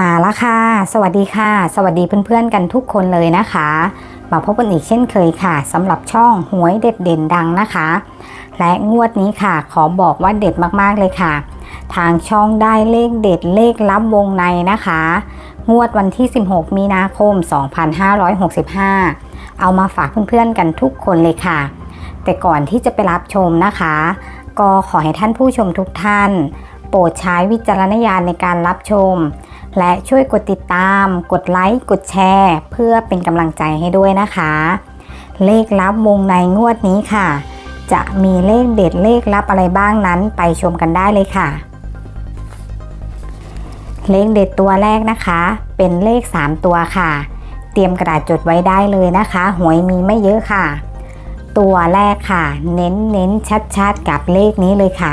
มาล้วค่ะ สวัสดีค่ะ สวัสดีเพื่อนๆกันทุกคนเลยนะคะ มาพบกันอีกเช่นเคยค่ะสำหรับช่องหวยเด็ดเด่นดังนะคะ และงวดนี้ค่ะ ขอบอกว่าเด็ดมากๆเลยค่ะ ทางช่องได้เลขเด็ดเลขลับวงในนะคะ งวดวันที่ 16 มีนาคม 2565 เอามาฝากเพื่อนๆกันทุกคนเลยค่ะ แต่ก่อนที่จะไปรับชมนะคะ ก็ขอให้ท่านผู้ชมทุกท่าน โปรดใช้วิจารณญาณในการรับชม และช่วยกดติดตาม กดไลค์ กดแชร์ เพื่อเป็นกำลังใจให้ด้วยนะคะ เลขลับวงในงวดนี้ค่ะ จะมีเลขเด็ดเลขลับอะไรบ้างนั้นไปชมกันได้เลยค่ะ เลขเด็ดตัวแรกนะคะ เป็นเลข 3 ตัวค่ะ เตรียมกระดาษจดไว้ได้เลยนะคะ หวยมีไม่เยอะค่ะ ตัวแรกค่ะ เน้นเน้นชัดชัดๆกับเลขนี้เลยค่ะ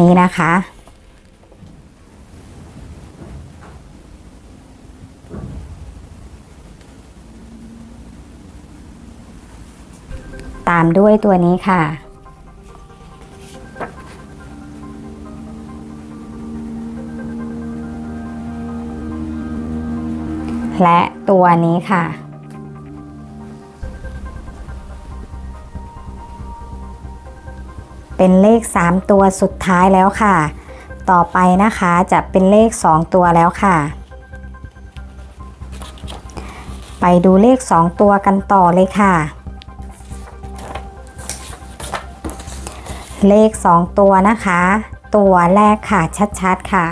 นี้นะคะ ตามด้วยตัวนี้ค่ะและตัวนี้ค่ะ เป็นเลข 3 ตัวสุดท้ายแล้วค่ะ ต่อไปนะคะจะเป็นเลข 2 ตัวแล้วค่ะ ไปดูเลข 2 ตัวกันต่อเลยค่ะ เลข 2 ตัวนะคะ ตัวแรกค่ะชัดๆค่ะ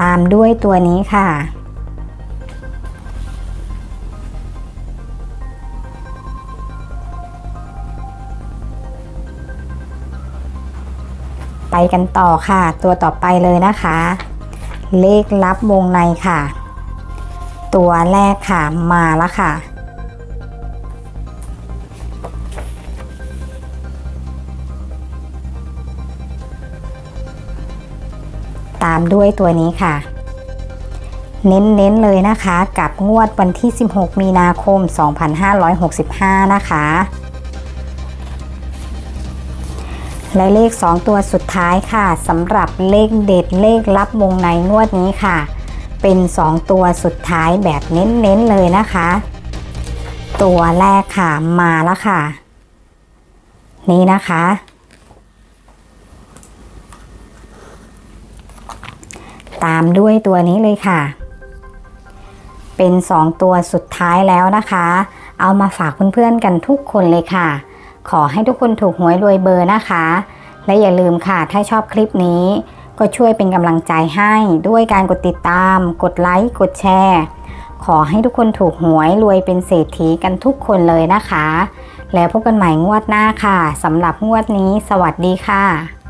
ตามด้วยตัวนี้ค่ะ ไปกันต่อค่ะ ตัวต่อไปเลยนะคะ เลขลับวงในค่ะ ตัวแรกค่ะมาแล้วค่ะ ตามด้วยตัวนี้ค่ะเน้นๆเลยนะคะ กับงวดวันที่ 16 มีนาคม 2565 นะคะ และเลข 2 ตัวสุดท้ายค่ะสำหรับเลขเด็ดเลขลับวงในงวดนี้ค่ะ เป็น 2 ตัวสุดท้ายแบบเน้นๆเลยนะคะ ตัวแรกค่ะมาแล้วค่ะ นี่นะคะ ตามด้วยตัวนี้เลยค่ะ เป็น 2 ตัวสุดท้ายแล้วนะคะ เอามาฝากเพื่อนๆกันทุกคนเลยค่ะ ขอให้ทุกคนถูกหวยรวยเบอร์นะคะ และอย่าลืมค่ะ ถ้าชอบคลิปนี้ ก็ช่วยเป็นกำลังใจให้ด้วยการกดติดตาม กดไลค์ กดแชร์ ขอให้ทุกคนถูกหวยรวยเป็นเศรษฐีกันทุกคนเลยนะคะ แล้วพบกันใหม่งวดหน้าค่ะสำหรับงวดนี้ สวัสดีค่ะ